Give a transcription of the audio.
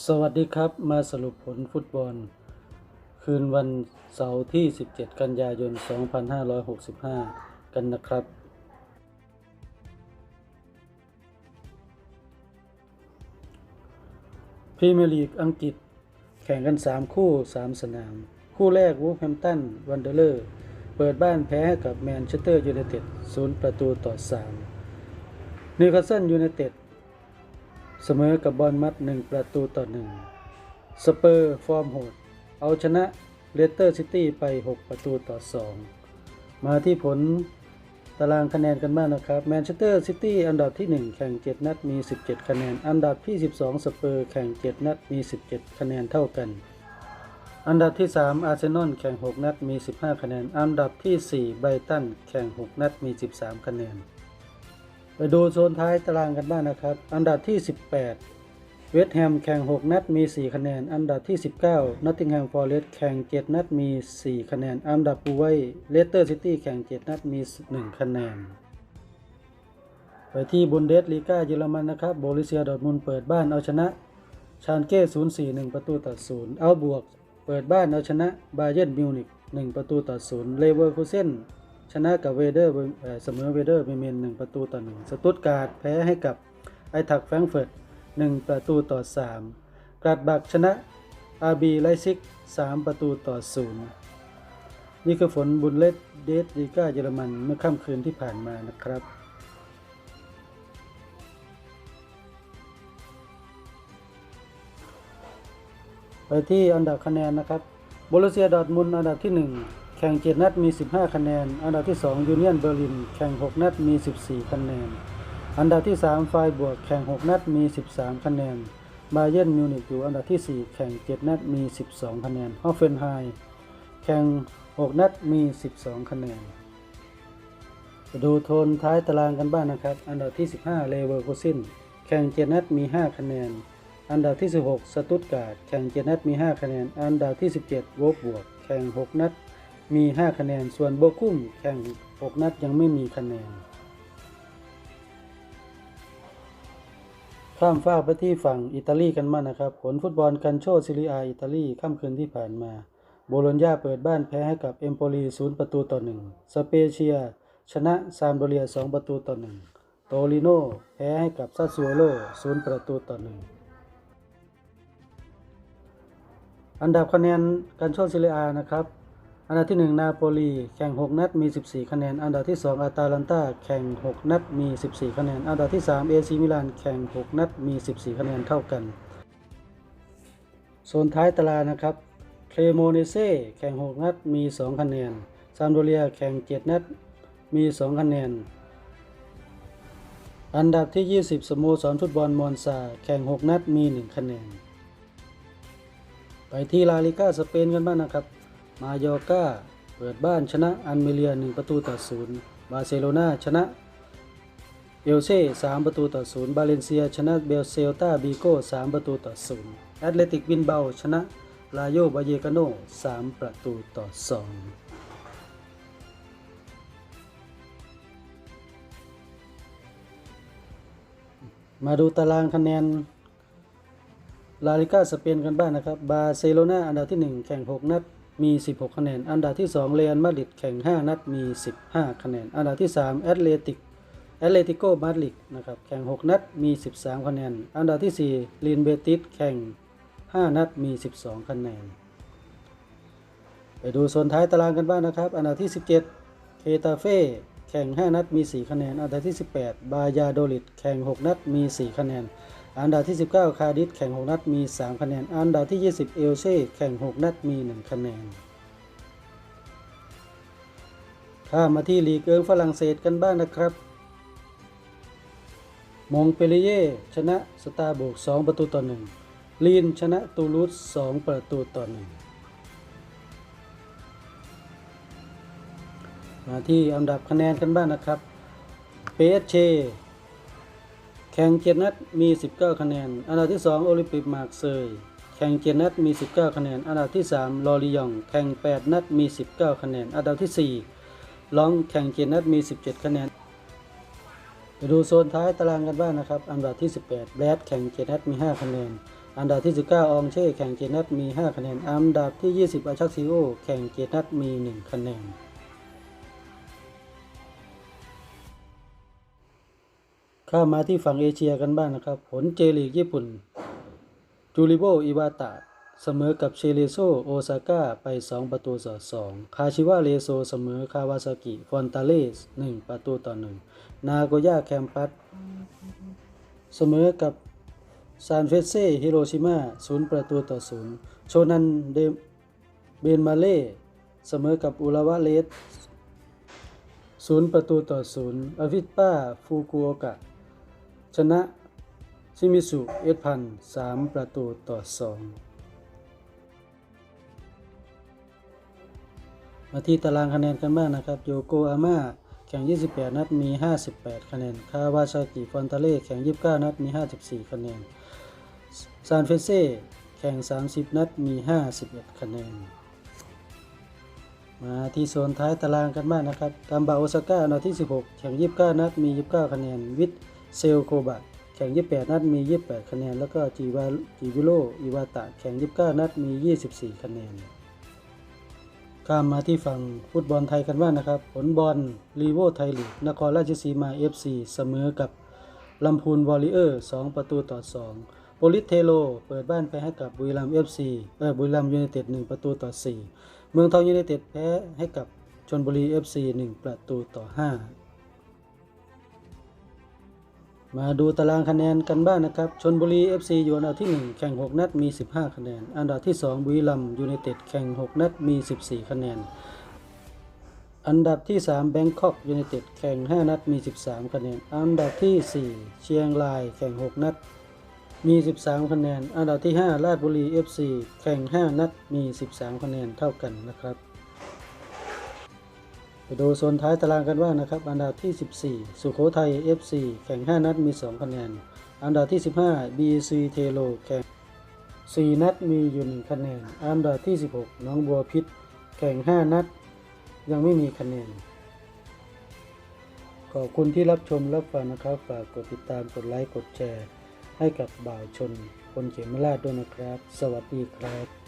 สวัสดีครับมาสรุปผลฟุตบอล คืนวันเสาร์ที่ 17 กันยายน 2565 กันนะครับ พรีเมียร์ลีกอังกฤษ แข่งกัน 3 คู่ 3 สนาม คู่แรกวูฟแฮมตันวันเดอร์เลอร์เปิดบ้านแพ้ให้กับแมนเชสเตอร์ยูไนเต็ด 0 ประตูต่อ 3นิวคาสเซิลยูไนเต็ด เสมอกับบอลมัด 1 ประตูต่อ 1 สเปอร์ฟอร์มโหด เอาชนะเลสเตอร์ซิตี้ไป 6 ประตูต่อ 2 มาที่ผลตารางคะแนนกันบ้างนะครับแมนเชสเตอร์ซิตี้อันดับที่ 1 แข่ง 7 นัดมี 17 คะแนน อันดับที่ 12 สเปอร์แข่ง 7 นัดมี 17 คะแนนเท่ากัน อันดับที่ 3 อาร์เซนอลแข่ง 6 นัดมี 15 คะแนน อันดับที่ 4 ไบรตันแข่ง 6 นัดมี 13 คะแนน ดูโซนท้ายตารางกันบ้างนะครับ อันดับที่ 18 เวสต์แฮมแข่ง 6 นัดมี 4 คะแนน อันดับที่ 19 นอตติงแฮมฟอร์เรสต์แข่ง 7 นัดมี 4 คะแนน อันดับปูไวเลสเตอร์ซิตี้แข่ง 7 นัดมี 1 คะแนน ไปที่บุนเดสลีกาเยอรมันนะครับโบลิเซียดอร์ทมุนเปิดบ้านเอาชนะชานเก้0 4 1 ประตูต่อ0เอาบวก เปิดบ้านเอาชนะบาเย r n นมิวนิก1ประตูต่อ0เลเวอร์คูเซน ชนะกับเวเดอร์เสมอเวเดอร์เมเมน1ประตูต่อ1สตุตการ์ดแพ้ให้กับไอทักแฟรงเฟิร์ต1ประตูต่อ3กราดบักชนะอาร์บีไลซิก3ประตูต่อ0นี่คือฝนบุนเลสเดสลีกาเยอรมันเมื่อค่ำคืนที่ผ่านมานะครับไปที่อันดับคะแนนนะครับบรุเซียดอทมุนอันดับที่ 1 ข่ง 7 นัดมี 15 คะแนน อันดับที่ 2 ยูเนียนเบอร์ลิน แข่ง 6 นัดมี 14 คะแนน อันดับที่ 3 ไฟบวก แข่ง 6 นัดมี 13 คะแนน บาเยนมิวนิกอยู่อันดับที่ 4 แข่ง 7 นัดมี 12 คะแนนฮอฟเฟนไฮม์แข่ง 6 นัดมี 12 คะแนนดูโทนท้ายตารางกันบ้างนะครับ อันดับที่ 15 เลเวอร์คูซิน แข่ง 7 นัดมี 5 คะแนน อันดับที่ 16 สตุตการ์ด แข่ง 7 นัดมี 5 คะแนน อันดับที่ 17 โวลฟบวก แข่ง 6 นัด มี 5 คะแนน ส่วนโบกุ้มแข่ง 6 นัดยังไม่มีคะแนน ข้ามฟากไปที่ฝั่งอิตาลีกันมานะครับ ผลฟุตบอลกันโชซิลิอาอิตาลีค่ำคืนที่ผ่านมา โบโลญญาเปิดบ้านแพ้ให้กับเอมโปลี0ประตูต่อ 1 สเปเชีย ชนะซามโดเรีย 2 ประตูต่อ 1 โตลิโนแพ้ให้กับซาซูโอโล0ประตูต่อ 1อันดับคะแนนการโชซิลิอานะครับ อันดับที่ 1 นาโปลีแข่ง 6 นัดมี 14 คะแนน อันดับที่ 2 อาตาลันตาแข่ง 6 นัดมี 14 คะแนน อันดับที่ 3 เอซีมิลาน แข่ง 6 นัดมี 14 คะแนนเท่ากัน โซนท้ายตารางนะครับเครโมเนเซ่แข่ง 6 นัดมี 2 คะแนน ซามโดเรียแข่ง 7 นัดมี 2 คะแนน อันดับที่ 20 สโมสรฟุตบอลมอนซาแข่ง 6 นัดมี 1 คะแนน ไปที่ลาลิก้าสเปนกันบ้างนะครับ มาโยอกาเปิดบ้านชนะอันเมเลีย1ประตูต่อ0บาร์เซโลนาชนะเอลเซ่3ประตูต่อ0บาเลนเซีย ชนะเบลเซลตาบีโก้3ประตูต่อ0แอตเลติกบินเบาชนะลาโยบาเยกาโน3ประตูต่อ2มาดูตารางคะแนนลาลิก้าสเปนกันบ้างนะครับ บาร์เซโลนาอันดับที่ 1 แข่ง 6 นัด มี 16 คะแนน อันดับที่ 2 เรอัลมาดริดแข่ง 5 นัด มี 15 คะแนน อันดับที่ 3 แอตเลติกแอตเลติโกมาดริดนะครับ แข่ง 6 นัด มี 13 คะแนน อันดับที่ 4ลีนเบติส แข่ง 5 นัด มี 12 คะแนน ไปดูโซนท้ายตารางกันบ้างนะครับ อันดับที่ 17 เคตาเฟ่ แข่ง 5 นัด มี 4 คะแนน อันดับที่ 18 บายาโดลิด แข่ง 6 นัด มี 4 คะแนน อันดับที่ 19 คาดิสแข่ง 6 นัดมี 3 คะแนน อันดับที่ 20 เอลเซ่แข่ง 6 นัดมี 1 คะแนน ข้ามมาที่ลีกเอิงฝรั่งเศสกันบ้างนะครับมงเปรีเย่ชนะสตาร์บุก2ประตูต่อ1ลีนชนะตูลูส2ประตูต่อ1มาที่อันดับคะแนนกันบ้างนะครับเปเช แข่งเจ็ดนัดมี 19 คะแนน อันดับที่ 2 โอลิมปิกมาร์กเซย แข่งเจ็ดนัดมี 19 คะแนน อันดับที่ 3 ลอริยอง แข่ง 8 นัดมี 19 คะแนน อันดับที่ 4 ลอง แข่งเจ็ดนัดมี 17 คะแนน ไปดูโซนท้ายตารางกันบ้างนะครับ อันดับที่ 18แบดแข่งเจ็ดนัดมี 5 คะแนน อันดับที่ 19 อองเช่ แข่ง7นัดมี 5 คะแนน อันดับที่ 20 อาชักซิโอ แข่ง7นัดมี 1 คะแนน ข้ามาที่ฝั่งเอเชียกันบ้างนะครับ ผลเจลีกญี่ปุ่น จูริโบอิวาตะ เสมอกับเชเลโซโอซาก้าไป 2 ประตูต่อ2คาชิวะเรโซเสมอคาวาซากิฟอนตาเลส 1 ประตูต่อ 1 นาโกย่าแคมปัสเสมอกับซานเฟเซ่ฮิโรชิมา0ประตูต่อ 0 โชนันเดเบนมาเล่เสมอกับอุราวะเลส0ประตูต่อ 0อวิสป้าฟูกุโอกะ ชนะชิมิสุเอสพัน3ประตูต่อ2มาที่ตารางคะแนนกันบ้างนะครับ โยโกอาม่าแข่ง 28 นัดมี 58 คะแนน คาวาซากิฟอนตาเล่แข่ง 29 นัดมี 54 คะแนน ซานเฟเซ่แข่ง 30 นัดมี 51 คะแนน มาที่โซนท้ายตารางกันบ้างนะครับกัมบาโอซาก้าอันดับที่ 16 แข่ง 29 นัดมี 29 คะแนน วิท เซลโคบะแข่ง 28 นัดมี 28 คะแนน แล้วก็จิวาจิวิโรอิวาตะแข่ง 29 นัดมี 24 คะแนนข้ามมาที่ฝั่งฟุตบอลไทยกันบ้างนะครับ ผลบอลรีโวไทยลีกนครราชสีมา FC เสมอกับลำพูนวอริเออร์2ประตูต่อ 2 โปลิสเทโล เปิดบ้านไปให้กับบุรีรัมย์ FC เออบุรีรัมย์ยูไนเต็ด1ประตูต่อ 4 เมืองทองยูไนเต็ดแพ้ให้กับชนบุรี FC 1 ประตูต่อ 5 มาดูตารางคะแนนกันบ้างนะครับชนบุรี FC อยู่อันดับที่ 1 แข่ง 6 นัดมี 15 คะแนน อันดับที่ 2 บุรีรัมยูไนเต็ดแข่ง 6 นัดมี 14 คะแนน อันดับที่ 3 แบงคอกยูไนเต็ดแข่ง 5 นัดมี 13 คะแนน อันดับที่ 4 เชียงรายแข่ง 6 นัดมี 13 คะแนน อันดับที่ 5 ราชบุรี FC แข่ง 5 นัดมี 13 คะแนนเท่ากันนะครับ ดูโซนท้ายตารางกันว่างนะครับ อันดับที่ 14 สุโขทัย FC แข่ง 5 นัดมี 2 คะแนน อันดับที่ 15 BC เทโลแข่ง 4 นัดมีอยู่1คะแนน อันดับที่ 16 น้องบัวพิษ แข่ง 5 นัด ยังไม่มีคะแนน ขอบคุณที่รับชมรับฟังนะครับ ฝากกดติดตามกดไลค์กดแชร์ ให้กับบ่าวชน คนเขมราชด้วยนะครับ สวัสดีครับ